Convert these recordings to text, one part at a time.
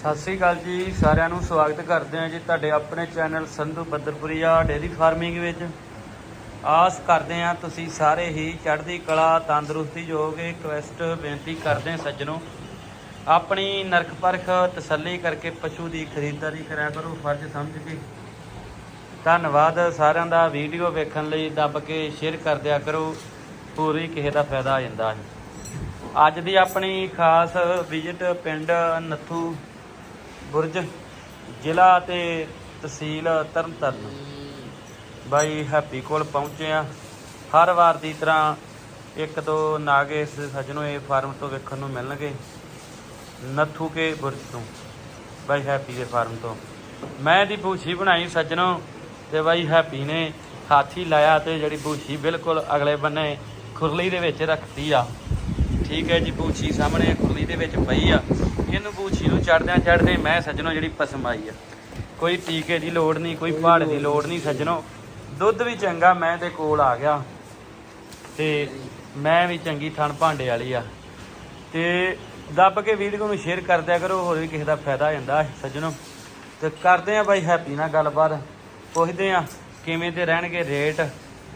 ਸਤਿ ਸ੍ਰੀ ਅਕਾਲ ਜੀ, ਸਾਰਿਆਂ ਨੂੰ ਸਵਾਗਤ ਕਰਦੇ ਹਾਂ ਜੀ ਤੁਹਾਡੇ ਆਪਣੇ channel Sandhu Badarpuria dairy farming ਵਿੱਚ। ਆਸ ਕਰਦੇ ਹਾਂ ਤੁਸੀਂ ਸਾਰੇ ਹੀ ਚੜ੍ਹਦੀ ਕਲਾ, ਤੰਦਰੁਸਤੀ ਜੋਗੇ ਰਿਕਵੈਸਟ ਬੇਨਤੀ ਕਰਦੇ ਹਾਂ ਸੱਜਣੋ। ਆਪਣੀ ਨਰਕ ਪਰਖ ਤਸੱਲੀ ਕਰਕੇ ਪਸ਼ੂ ਦੀ ਖਰੀਦਦਾਰੀ ਕਰਿਆ ਕਰੋ, ਫਰਜ਼ ਸਮਝ ਕੇ। ਧੰਨਵਾਦ, ਸਾਰਿਆਂ ਦਾ ਵੀਡੀਓ ਵੇਖਣ ਲਈ ਦੱਬ ਕੇ ਸ਼ੇਅਰ ਕਰ ਦਿਆ ਕਰੋ, ਪੂਰੀ ਕਿਸੇ ਦਾ ਫਾਇਦਾ ਆ ਜਾਂਦਾ ਹੈ। ਅੱਜ ਦੀ ਆਪਣੀ ਖਾਸ ਵਿਜ਼ਿਟ ਪਿੰਡ ਨੱਥੂ ਬੁਰਜ, ਜ਼ਿਲ੍ਹਾ ਤੇ ਤਹਿਸੀਲ ਤਰਨਤਾਰਨ। ਬਾਈ ਹੈਪੀ ਕੋਲ ਪਹੁੰਚੇ ਆ ਹਰ ਵਾਰ ਦੀ ਤਰ੍ਹਾਂ ਇੱਕ ਦੋ ਨਾਗੇ ਇਸ ਸੱਜਣੋ ਇਹ ਫਾਰਮ ਤੋਂ ਵੇਖਣ ਨੂੰ ਮਿਲਣਗੇ। ਨੱਥੂ ਕੇ ਬੁਰਜ ਤੋਂ, ਬਾਈ ਹੈਪੀ ਦੇ ਫਾਰਮ ਤੋਂ। ਮੈਂ ਦੀ ਬੂਛੀ ਬਣਾਈ ਸੱਜਣੋ ਤੇ ਬਾਈ ਹੈਪੀ ਨੇ ਹਾਥੀ ਲਾਇਆ ਤੇ ਜਿਹੜੀ ਬੂਛੀ ਬਿਲਕੁਲ ਅਗਲੇ ਬੰਨੇ ਖੁਰਲੀ ਦੇ ਵਿੱਚ ਰੱਖਤੀ ਆ। ਠੀਕ ਹੈ ਜੀ, ਬੂਛੀ ਸਾਹਮਣੇ ਖੁਰਲੀ ਦੇ ਵਿੱਚ ਪਈ ਆ। ਇਹਨੂੰ ਪੂਛੀ ਨੂੰ ਚੜਦਿਆਂ ਚੜਦੇ ਮੈਂ ਸੱਜਣੋ ਜਿਹੜੀ ਪਸਮ ਆਈ ਆ। ਕੋਈ ਟੀਕੇ ਦੀ ਲੋੜ ਨਹੀਂ, ਕੋਈ ਪਹਾੜ ਦੀ ਲੋੜ ਨਹੀਂ ਸੱਜਣੋ। ਦੁੱਧ ਵੀ ਚੰਗਾ, ਮੈਂ ਦੇ ਕੋਲ ਆ ਗਿਆ। ਤੇ ਮੈਂ ਵੀ ਚੰਗੀ ਥਣ ਭਾਂਡੇ ਵਾਲੀ ਆ। ਤੇ ਦੱਬ ਕੇ ਵੀਡੀਓ ਨੂੰ ਸ਼ੇਅਰ ਕਰ ਦਿਆ ਕਰੋ, ਹੋਰ ਵੀ ਕਿਸੇ ਦਾ ਫਾਇਦਾ ਹੋ ਜਾਂਦਾ ਸੱਜਣੋ। ਤੇ ਕਰਦੇ ਆ ਬਾਈ ਹੈਪੀ ਨਾਲ ਗੱਲਬਾਤ। ਪੁੱਛਦੇ ਆ, ਕਿਵੇਂ ਦੇ ਰਹਿਣਗੇ ਰੇਟ?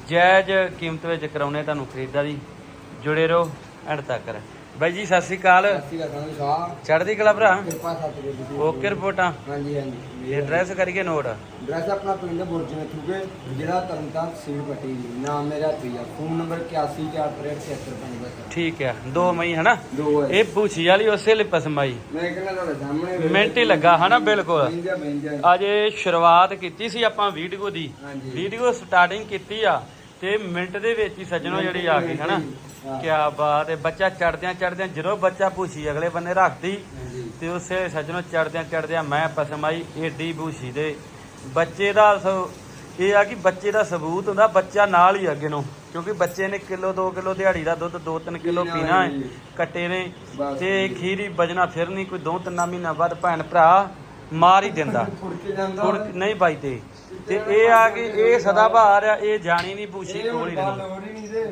ਜਾਇਜ਼ ਕੀਮਤ ਵਿੱਚ ਕਰਾਉਣੇ ਤੁਹਾਨੂੰ ਖਰੀਦਦਾਰੀ। ਜੁੜੇ ਰਹੋ। ਐਂਡ ਤੱਕ ਬਾਈ ਜੀ ਸਤਿ ਸ੍ਰੀ ਅਕਾਲ। ਸ਼ਾਹ। ਚੜ੍ਹਦੀ ਕਲਾ ਭਰਾ? ਕਿਰਪਾ ਸਤਿਗੁਰੂ ਜੀ। ਦੀ। ਓਕੇ ਰਿਪੋਰਟਾਂ। ਹਾਂਜੀ ਹਾਂਜੀ। ਇਹ ਐਡਰੈਸ ਕਰੀਏ ਨੋਟ ਐਡਰੈਸ ਆਪਣਾ ਪਿੰਡ ਬੁਰਜ ਨਥੂਕੇ ਜ਼ਿਲ੍ਹਾ ਤਰਨਤਾਰਨ ਤਹਿਸੀਲ ਪੱਟੀ ਜੀ। ਨਾਮ ਮੇਰਾ ਪ੍ਰਿਆ ਫੋਨ ਨੰਬਰ 81437675 ਠੀਕ ਆ ਦੋ ਮਈ ਹਨਾ? ਦੋ ਹੈ ਇਹ ਬੂਛੀ ਵਾਲੀ ਉਸੇ ਲਈ ਪਸਮ ਆਈ ਮੈਂ ਕਹਿੰਦਾ ਤੁਹਾਡੇ ਸਾਹਮਣੇ ਮਿੰਟ ਹੀ ਲੱਗਾ ਹਨਾ ਬਿਲਕੁਲ। ਬੈਂਜਾ ਅਜੇ ਸ਼ੁਰੂਆਤ ਕੀਤੀ ਸੀ ਆਪਾਂ ਵੀਡੀਓ ਦੀ। ਹਾਂਜੀ। ਵੀਡੀਓ ਸਟਾਰਟਿੰਗ ਕੀਤੀ ਆ ਤੇ ਮਿੰਟ ਦੇ ਵਿੱਚ ਹੀ ਸੱਜਣੋ ਜਿਹੜੀ ਆ ਗਈ ਹਨਾ। ਕੀ ਬਾਤ ਹੈ। ਬੱਚਾ ਚੜਦਿਆਂ ਚੜਦਿਆਂ ਜਦੋਂ ਬੱਚਾ ਭੂਸੀ ਅਗਲੇ ਬੰਨੇ ਰੱਖਦੀ ਤੇ ਉਸੇ ਸੱਜਣੋ ਚੜਦਿਆਂ ਚੜਦਿਆਂ ਮੈਂ ਪਸਮ ਆਈ ਏਡੀ ਭੂਸੀ ਦੇ। ਬੱਚੇ ਦਾ ਇਹ ਆ ਕਿ ਬੱਚੇ ਦਾ ਸਬੂਤ ਹੁੰਦਾ ਬੱਚਾ ਨਾਲ ਹੀ ਅੱਗੇ ਨੂੰ। ਕਿਉਂਕਿ ਬੱਚੇ ਨੇ ਕਿਲੋ 2 ਕਿਲੋ ਦਿਹਾੜੀ ਦਾ ਦੁੱਧ 2-3 ਕਿਲੋ ਪੀਣਾ ਹੈ। ਕੱਟੇ ਨੇ। ਤੇ ਖੀਰੀ ਬਜਣਾ ਫਿਰ ਨਹੀਂ ਕੋਈ 2-3 ਮਹੀਨਾ ਬਾਅਦ ਭੈਣ ਭਰਾ ਮਾਰ ਹੀ ਦਿੰਦਾ। ਨਹੀਂ ਬਾਈਦੇ ਤੇ ਇਹ ਆ ਕਿ ਇਹ ਸਦਾ ਬਹਾਰ ਆ ਇਹ ਜਾਣੀ ਨਹੀਂ ਇਹ ਕੋਲ ਹੀ ਨਹੀਂ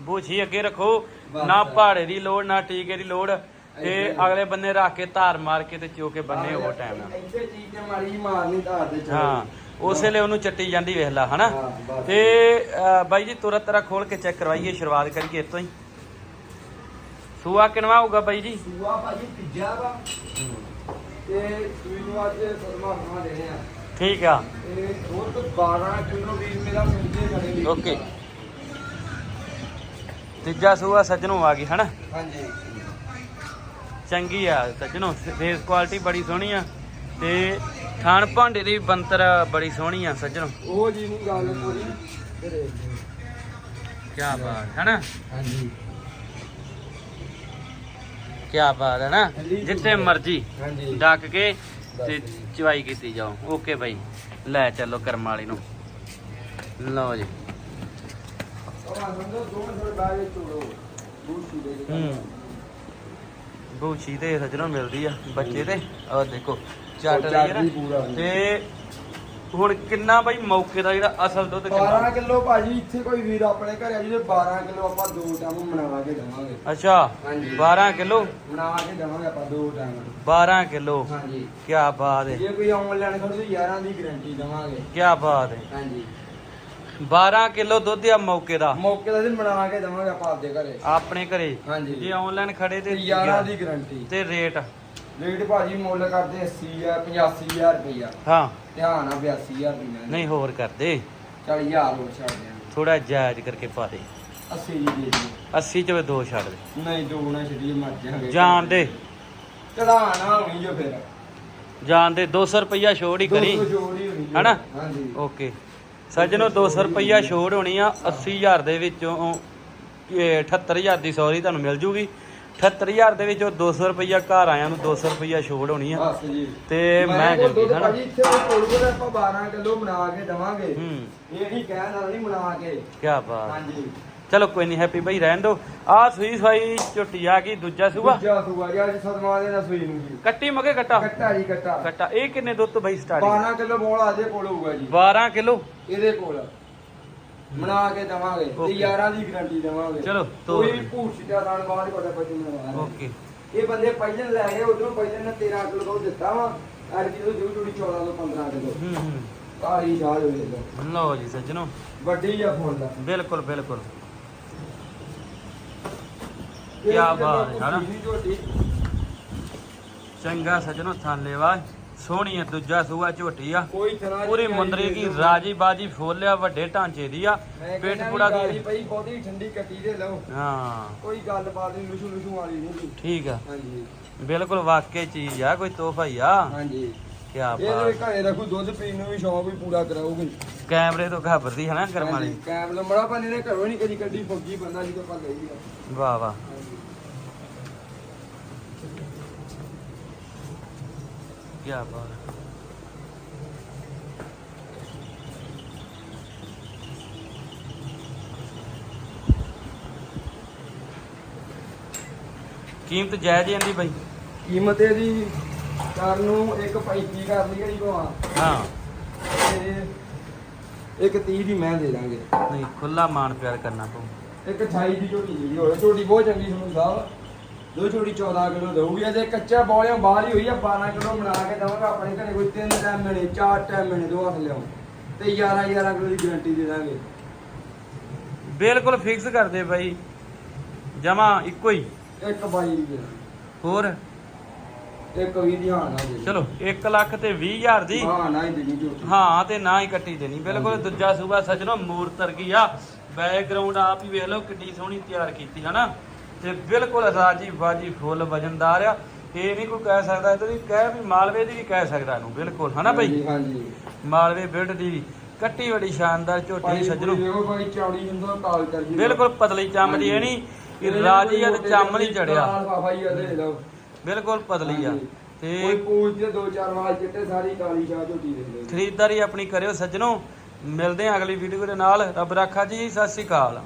ਬੂਛੀ ਅੱਗੇ ਰੱਖੋ। ਨਾ ਪਹਾੜੇ ਦੀ ਲੋੜ ਨਾ ਟੀਕੇ ਦੀ ਲੋੜ। ਤੇ ਅਗਲੇ ਬੰਨੇ ਰੱਖ ਕੇ ਧਾਰ ਮਾਰ ਕੇ ਤੇ ਚੋ ਕੇ ਬੰਨੇ ਉਹ ਟਾਈਮ ਨਾਲ ਇੱਥੇ ਚੀਜ਼ ਤੇ ਮਾਰੀ ਮਾਰਨੀ ਧਾਰ ਦੇ ਚਲੋ। ਹਾਂ ਉਸੇ ਲਈ ਉਹਨੂੰ ਚੱਟੀ ਜਾਂਦੀ ਵੇਖ ਲਾ ਹਨਾ? ਹਾਂ। ਤੇ ਬਾਈ ਜੀ ਤੁਰਤ ਤਰਾ ਖੋਲ ਕੇ ਚੈੱਕ ਕਰਵਾਈਏ ਸ਼ੁਰੂਆਤ ਕਰੀਏ ਇੱਥੋਂ ਹੀ। ਸੂਆ ਕਿਨਵਾ ਹੋਊਗਾ ਬਾਈ ਜੀ? ਸੂਆ ਭਾਜੀ ਤੀਜਾ ਵਾ। ਤੇ ਸੂਈ ਨੂੰ ਅੱਜ ਸਦਮਾ ਸਮਾਂ ਦੇਣੇ ਆ। ਠੀਕ ਆ। ਇਹ ਦੁੱਧ 12 ਕਿਲੋ ਵੀਰ ਮੇਰਾ ਮਿਲਦੇ ਖੜੇ ਓਕੇ। ਤੀਜਾ ਸੂਆ ਸੱਜਣੋਂ ਆ ਗਈ ਹਨਾ? ਹਾਂਜੀ। ਚੰਗੀ ਆ ਸੱਜਣੋ। ਫੇਸ ਕੁਆਲਿਟੀ ਬੜੀ ਸੋਹਣੀ ਆ ਤੇ ਖਾਣ ਭਾਂਡੇ ਦੀ ਬੰਤਰ ਬੜੀ ਸੋਹਣੀ ਆ ਸੱਜਣੋ। ਉਹ ਜੀ ਨੂੰ ਗੱਲ ਤੇਰੇ ਕੀ ਬਾਤ ਹੈ ਨਾ ਹਾਂਜੀ। ਕੀ ਬਾਤ ਹੈ ਨਾ? ਜਿੱਥੇ ਮਰਜ਼ੀ ਹਾਂਜੀ। ਡੱਕ ਕੇ ਤੇ ਚਵਾਈ ਕੀਤੀ ਜਾਓ। ਓਕੇ ਬਾਈ। ਲੈ ਚੱਲੋ ਕਰਮ ਵਾਲੀ ਨੂੰ। ਲਓ ਜੀ ਉਹ ਆਨੰਦੋ ਦੋ ਥੋੜੇ ਬਾਅਦ ਵਿੱਚ ਤੋੜੋ ਬੂਸ਼ੀ ਦੇ ਹੂੰ ਬੂਛੀ ਤੇ ਸੱਜਣੋ ਮਿਲਦੀ ਆ ਬੱਚੇ ਤੇ ਆਹ ਦੇਖੋ ਚੱਟ ਉਹ ਰਹੀ ਹੈ ਚੱਟ ਪੂਰਾ ਹੁੰਦਾ। ਤੇ ਹੁਣ ਕਿੰਨਾ ਬਾਈ ਮੌਕੇ ਦਾ ਜਿਹੜਾ ਅਸਲ ਦੁੱਧ 12 ਕਿੰਨਾ ਕਿਲੋ ਭਾਜੀ ਇੱਥੇ ਕੋਈ ਵੀਰ ਆਪਣੇ ਘਰੇ ਆ ਜਿਹਦੇ 12 ਕਿਲੋ ਆਪਾਂ ਦੋ ਟਾਈਮ ਬਣਾ ਕੇ ਦੇਵਾਂਗੇ ਅੱਛਾ ਹਾਂਜੀ। 12 ਕਿਲੋ ਬਣਾ ਕੇ ਦੇਵਾਂਗੇ ਆਪਾਂ ਦੋ ਟਾਈਮ 12 ਕਿਲੋ ਹਾਂਜੀ ਕੀ ਬਾਤ ਹੈ ਜੇ ਕੋਈ ਆਨਲਾਈਨ ਖੜੂ 11 ਦੀ ਗਾਰੰਟੀ ਦੇਵਾਂਗੇ ਕੀ ਬਾਤ ਹੈ ਹਾਂਜੀ 12 ਕਿਲੋ ਦੁੱਧ ਆ ਮੌਕੇ ਦਾ। ਮੌਕੇ ਦਾ ਦਿਨ ਬਣਾ ਕੇ ਦੇਵਾਂਗੇ ਆਪਾਂ ਆਪਦੇ ਘਰੇ। ਆਪਣੇ ਘਰੇ। ਹਾਂਜੀ। ਜੇ ਆਨਲਾਈਨ ਖੜੇ ਤੇ ਤੇ 11 ਦੀ ਗਾਰੰਟੀ ਤੇ ਰੇਟ ਰੇਟ ਭਾਜੀ ਮੁੱਲ ਕਰਦੇ 80 ਆ 85000 ਰੁਪਇਆ ਹਾਂ। ਧਿਆਨ ਆ 82000 ਦੀ ਨਹੀਂ ਹੋਰ ਕਰਦੇ। 40000 ਹੋਰ ਛੱਡ ਦਿਆਂ ਥੋੜਾ ਜਾਇਜ਼ ਕਰਕੇ ਪਾ ਦੇ। 80 ਦੀ ਦੇ ਦਿਓ। 80 ਚ ਵੀ ਦੋ ਛੱਡ ਦੇ। ਨਹੀਂ ਦੋ ਨਾ ਛੱਡੀਏ ਮਰ ਜਾਾਂਗੇ। ਜਾਣ ਦੇ। ਚੜਾਣਾ ਹੋਣੀ ਜੋ ਫਿਰ। ਜਾਣ ਦੇ। 200 ਰੁਪਈਆ ਛੋੜ ਹੀ ਕਰੀ। 200 ਜੋੜੀ ਹੋਣੀ ਜੋ। ਹਨਾ? ਹਾਂਜੀ। ਓਕੇ। ਸੱਜਣੋ 200 ਰੁਪਈਆ ਛੋੜ ਹੋਣੀ ਆ। 80000 ਦੇ ਵਿੱਚੋਂ ਇਹ 78000 ਦੀ ਸੌਰੀ ਤੁਹਾਨੂੰ ਮਿਲ ਜੂਗੀ। 78000 ਦੇ ਵਿੱਚੋਂ 200 ਰੁਪਈਆ ਘਰ ਆਇਆਂ ਨੂੰ 200 ਰੁਪਈਆ ਛੋੜ ਹੋਣੀ ਆ। ਬਸ ਜੀ। ਤੇ ਮੈਂ ਜੰਗੀ ਦੁੱਧ ਹਨਾ ਭਾਜੀ ਇੱਥੇ ਕੋਲ ਕੋਲ ਆਪਾਂ 12 ਕਿਲੋ ਬਣਾ ਕੇ ਦਵਾਂਗੇ। ਹੂੰ। ਇਹ ਨਹੀਂ ਕਹਿਣ ਨਾਲ ਨਹੀਂ ਬਣਾ ਕੇ। ਕੀ ਬਾਤ। ਹਾਂਜੀ। ਚਲੋ ਕੋਈ ਨਹੀਂ ਹੈਪੀ ਭਾਈ ਰਹਿਣ ਦੋ ਆ ਸੂਈ ਸਵਾਈ ਝੁੱਟੀ ਆ ਗਈ ਦੂਜਾ ਸੂਆ? ਦੂਜਾ ਸੂਆ ਜੀ ਅੱਜ ਸਦਮਾ ਦੇ ਨਾਲ ਸੂਈ ਨੂੰ ਜੀ। ਕੱਟੀ ਮਗੇ ਕੱਟਾ? ਕੱਟਾ ਜੀ ਕੱਟਾ। ਕੱਟਾ। ਇਹ ਕਿੰਨੇ ਦੁੱਧ ਤੋਂ ਬਈ ਸਟਾਰਟਿੰਗ 12 ਕਿਲੋ ਬੋਲ ਆਜੇ ਕੋਲ ਹੋਊਗਾ ਜੀ। 12 ਕਿਲੋ? ਇਹਦੇ ਕੋਲ। ਬਣਾ ਕੇ ਦਵਾਂਗੇ। ਤੇ. 11 ਦੀ ਗਾਰੰਟੀ ਦਵਾਂਗੇ। ਚਲੋ, ਕੋਈ ਦਿਓ। ਭੂਸੀ ਦਾ ਦਾਣ ਬਾਹਰ ਕੋਟਾ ਪੱਜੂ ਨਾ ਓਕੇ। ਇਹ ਬੰਦੇ ਪਹਿਲਾਂ ਲੈ ਗਏ ਉਧਰੋਂ ਪਹਿਲਾਂ ਨੇ 13 ਕਿਲੋ ਦੁੱਧ ਦਿੱਤਾ ਵਾ। ਅੱਜ ਕਿਲੋ ਜੂ ਜੂੜੀ 14 ਤੋਂ 15 ਕਿਲੋ। ਹੂੰ ਹੂੰ। ਕਾਲੀ ਸ਼ਾਹ ਵੇਖ ਲਓ ਜੀ ਸੱਜਣੋ। ਵੱਡੀ ਆ ਫੁੱਲ। ਦਾ ਬਿਲਕੁਲ ਬਿਲਕੁਲ। ਕਿਆ ਬਾਤ ਹੈ? ਝੋਟੀ ਚੰਗਾ ਸੱਜਣੋ ਥਾਲੇਵਾ ਸੋਹਣੀ ਹੈ ਦੂਜਾ ਸੂਆ ਝੋਟੀ ਆ। ਪੂਰੀ ਮੁੰਦਰੀ ਕੀ ਰਾਜੀ ਬਾਜੀ ਫੋਲਿਆ ਵੱਡੇ ਢਾਂਚੇ ਦੀ ਆ। ਪੇਟ ਪੂੜਾ ਦੀ ਦੀ। ਪਈ ਬਹੁਤੀ ਠੰਡੀ ਕੱਟੀ ਦੇ ਲਓ। ਹਾਂ। ਕੋਈ ਗੱਲਬਾਤ ਨਹੀਂ ਲੁਸ਼ੂ ਲੁਸ਼ੂ ਵਾਲੀ ਨਹੀਂ ਠੀਕ ਆ। ਹਾਂਜੀ। ਬਿਲਕੁਲ ਵਾਕਈ ਚੀਜ਼ ਆ ਕੋਈ ਤੋਹਫਾ ਹੀ ਆ। ਹਾਂਜੀ। ਕੀ ਬਾਤ। ਘਰੇ ਰੱਖੂ ਦੁੱਧ ਪੀਣ ਨੂੰ ਵੀ ਸ਼ੌਕ ਵੀ ਪੂਰਾ ਕਰਾਉਗੀ ਕੈਮਰੇ ਤੋਂ ਘਬਰਦੀ ਹੈ ਨਾ ਕਰਮ ਵਾਲੀ। ਕੈਬ ਲੰਬੜਾ ਬੰਦੇ ਨੇ ਘਰੋਂ ਨਹੀਂ ਕਦੀ ਕੱਢੀ ਫੌਜੀ ਬੰਦਾ ਜਦੋਂ ਆਪਾਂ ਗਈ ਆ ਵਾਹ ਵਾਹ। ਕੀ ਬਾਤ ਹੈ। ਕੀਮਤ ਜਾਇਜ਼ ਹੀ ਆਂਦੀ ਬਾਈ। ਕੀਮਤ ਇਹਦੀ ਕਰ ਨੂੰ ਇੱਕ 35 ਕਰ ਲਈ ਜਿਹੜੀ ਕੋਆ ਹਾਂ। ਤੇ ਇੱਕ 30 ਦੀ ਮੈਂ ਦੇ ਦਾਂਗੇ। ਨਹੀਂ ਖੁੱਲਾ ਮਾਨ ਪਿਆਰ ਕਰਨਾ ਪਊ ਇੱਕ 28 ਦੀ ਝੋਟੀ ਜਿਹੜੀ ਹੋਵੇ ਝੋਟੀ ਬਹੁਤ ਚੰਗੀ ਤੁਹਾਨੂੰ ਸਾਹਿਬ ਦੋ ਝੋਟੀ 14 ਕਿਲੋ ਦਊਗੀ ਅਜੇ ਕੱਚਾ ਬੋਲਿਆਂ ਬਾਹਰ ਹੀ ਹੋਈ ਆ 12 ਕਿਲੋ ਬਣਾ ਕੇ ਦਵਾਂਗਾ ਆਪਣੇ ਘਰੇ ਕੋਈ ਤਿੰਨ ਟਾਈਮ ਮਿਲੇ ਚਾਰ ਟਾਈਮ ਮਿਲੇ ਦੋ ਹੱਥ ਲਿਆਉਂ ਤੇ 11 11 ਕਿਲੋ ਦੀ ਗਾਰੰਟੀ ਦੇ ਦਾਂਗੇ। ਬਿਲਕੁਲ ਫਿਕਸ ਕਰ ਦੇ ਬਾਈ। ਜਮਾ ਇੱਕੋ ਹੀ। ਇੱਕ ਬਾਈ ਦੀ ਹੋਰ? ਇੱਕ ਵੀ ਧਿਆਨ ਨਾਲ ਦੇ ਚਲੋ 1 ਲੱਖ ਤੇ 20 ਹਜ਼ਾਰ ਦੀ। ਹਾਂ ਨਾ ਹੀ ਦੇਣੀ ਝੋਟੀ। ਹਾਂ ਤੇ ਨਾ ਹੀ ਕੱਟੀ ਦੇਣੀ। ਬਿਲਕੁਲ ਦੂਜਾ ਸੂਬਾ ਸੱਜਣੋ ਮੂਰਤ ਵਰਗੀ ਆ। ਬੈਕਗ੍ਰਾਉਂਡ ਆਪ ਹੀ ਵੇਖ ਲਓ ਕਿੱਡੀ ਸੋਹਣੀ ਤਿਆਰ ਕੀਤੀ ਹਨਾ? ਤੇ ਬਿਲਕੁਲ ਰਾਜੀ ਬਾਜੀ ਫੁੱਲ ਵਜਨਦਾਰ ਆ। ਇਹ ਨਹੀਂ ਕੋਈ ਕਹਿ ਸਕਦਾ ਇਹਦੀ ਵੀ ਕਹਿ ਵੀ ਮਾਲਵੇ ਦੀ ਵੀ ਕਹਿ ਸਕਦਾ ਇਹਨੂੰ ਬਿਲਕੁਲ ਹਨਾ ਭਾਈ? ਹਾਂਜੀ, ਮਾਲਵੇ ਬਿਲਡ ਦੀ ਵੀ। ਕੱਟੀ ਬੜੀ ਸ਼ਾਨਦਾਰ ਝੋਟੀ ਸੱਜਣੋ। ਦੇਖੋ ਭਾਈ ਚੌੜੀ ਹੁੰਦਾ ਕਾਲ ਕਰ ਜੀ ਬਿਲਕੁਲ ਪਤਲੀ ਚੰਮ ਦੀ ਇਹ ਨਹੀਂ ਕਿ ਰਾਜੀ ਆ ਤੇ ਚੰਮ ਨਹੀਂ ਚੜਿਆ ਆ ਲਓ। ਬਿਲਕੁਲ ਪਤਲੀ ਆ। ਤੇ ਕੋਈ ਪੂਛ ਦੇ ਦੋ ਚਾਰ ਵਾਲ ਚਿੱਟੇ ਸਾਰੀ ਕਾਲੀ ਸ਼ਾਹ ਝੋਟੀ ਦੇ ਖਰੀਦਦਾਰੀ ਆਪਣੀ ਕਰਿਓ ਸੱਜਣੋ। ਮਿਲਦੇ ਹਾਂ ਅਗਲੀ ਵੀਡੀਓ ਦੇ ਨਾਲ। ਰੱਬ ਰਾਖਾ ਜੀ ਸਤਿ ਸ਼੍ਰੀ ਅਕਾਲ।